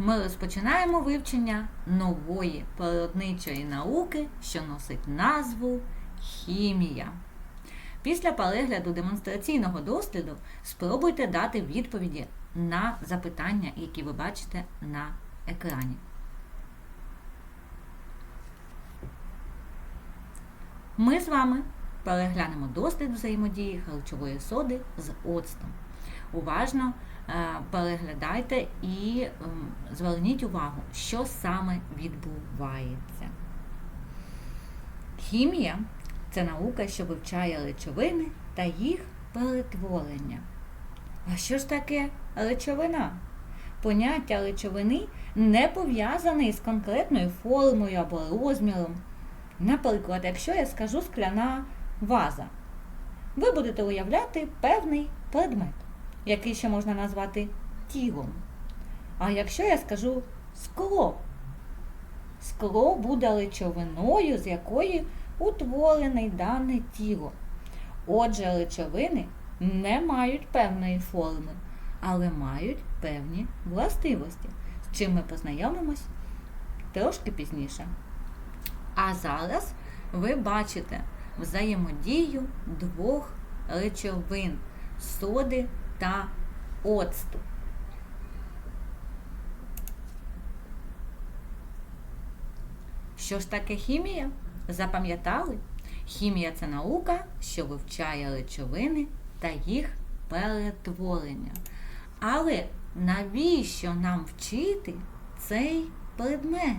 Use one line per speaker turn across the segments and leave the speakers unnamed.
ми розпочинаємо вивчення нової природничої науки, що носить назву хімія. Після перегляду демонстраційного досліду спробуйте дати відповіді на запитання, які ви бачите на екрані. Ми з вами переглянемо дослід взаємодії харчової соди з оцтом. Уважно переглядайте і ем, зверніть увагу, що саме відбувається. Хімія це наука, що вивчає речовини та їх перетворення. А що ж таке речовина? Поняття речовини не пов'язане із конкретною формою або розміром. Наприклад, якщо я скажу скляна ваза, ви будете уявляти певний предмет, який ще можна назвати тілом. А якщо я скажу скло, скло буде речовиною, з якої утворене дане тіло. Отже, речовини не мають певної форми, але мають певні властивості, з чим ми познайомимось трошки пізніше. А зараз ви бачите взаємодію двох речовин соди та оцту. Що ж таке хімія? Запам'ятали? Хімія це наука, що вивчає речовини та їх перетворення. Але навіщо нам вчити цей предмет?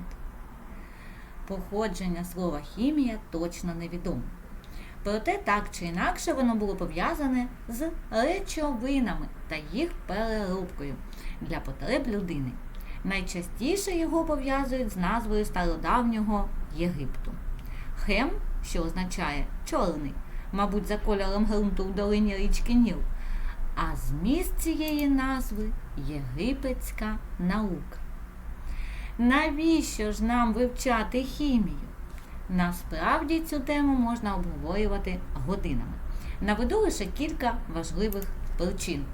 Походження слова хімія точно невідомо. Проте так чи інакше воно було пов'язане з речовинами та їх переробкою для потреб людини. Найчастіше його пов'язують з назвою стародавнього Єгипту. Хем, що означає чорний, мабуть, за кольором ґрунту в долині річки Ніл. А зміст цієї назви єгипетська наука. Навіщо ж нам вивчати хімію? Насправді цю тему можна обговорювати годинами. Наведу лише кілька важливих причин.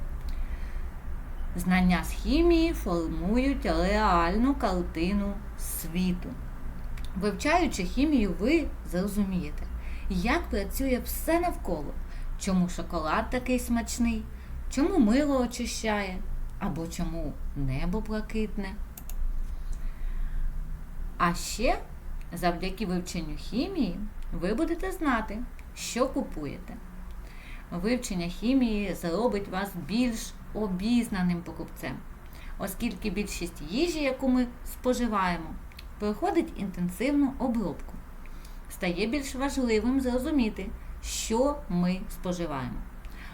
Знання з хімії формують реальну картину світу. Вивчаючи хімію, ви зрозумієте, як працює все навколо, чому шоколад такий смачний, чому мило очищає, або чому небо блакитне. А ще завдяки вивченню хімії ви будете знати, що купуєте. Вивчення хімії зробить вас більш обізнаним покупцем, оскільки більшість їжі, яку ми споживаємо, проходить інтенсивну обробку. Стає більш важливим зрозуміти, що ми споживаємо.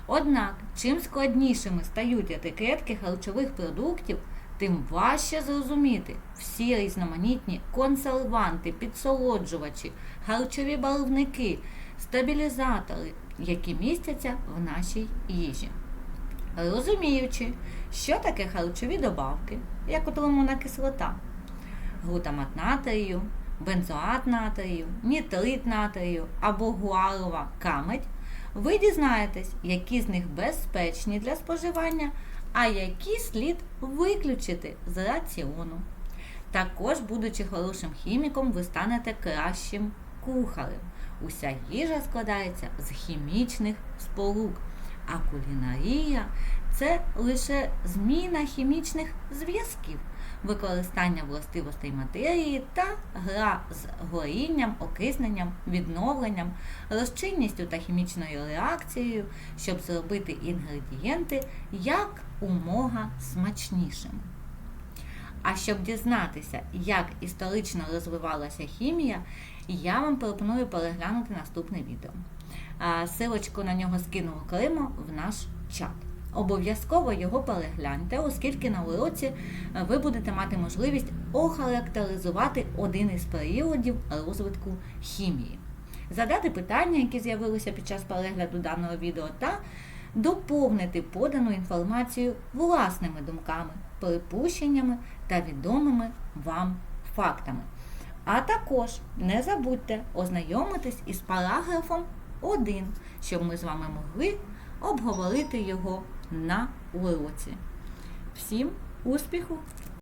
Однак, чим складнішими стають етикетки харчових продуктів, тим важче зрозуміти всі різноманітні консерванти, підсолоджувачі, харчові барвники, стабілізатори, які містяться в нашій їжі. Розуміючи, що таке харчові добавки, як от кислота, глутамат натрію, бензоат натрію, нітрит натрію або гуарова камедь, ви дізнаєтесь, які з них безпечні для споживання, а які слід виключити з раціону. Також, будучи хорошим хіміком, ви станете кращим кухарем. Уся їжа складається з хімічних сполук, а кулінарія це лише зміна хімічних зв'язків, використання властивостей матерії та гра з горінням, окисненням, відновленням, розчинністю та хімічною реакцією, щоб зробити інгредієнти як умога смачнішими. А щоб дізнатися, як історично розвивалася хімія, я вам пропоную переглянути наступне відео. Силочку на нього скину окремо в наш чат. Обов'язково його перегляньте, оскільки на уроці ви будете мати можливість охарактеризувати один із періодів розвитку хімії, задати питання, які з'явилися під час перегляду даного відео, та доповнити подану інформацію власними думками, припущеннями та відомими вам фактами. А також не забудьте ознайомитись із параграфом 1, щоб ми з вами могли обговорити його на уроці. Всім успіху!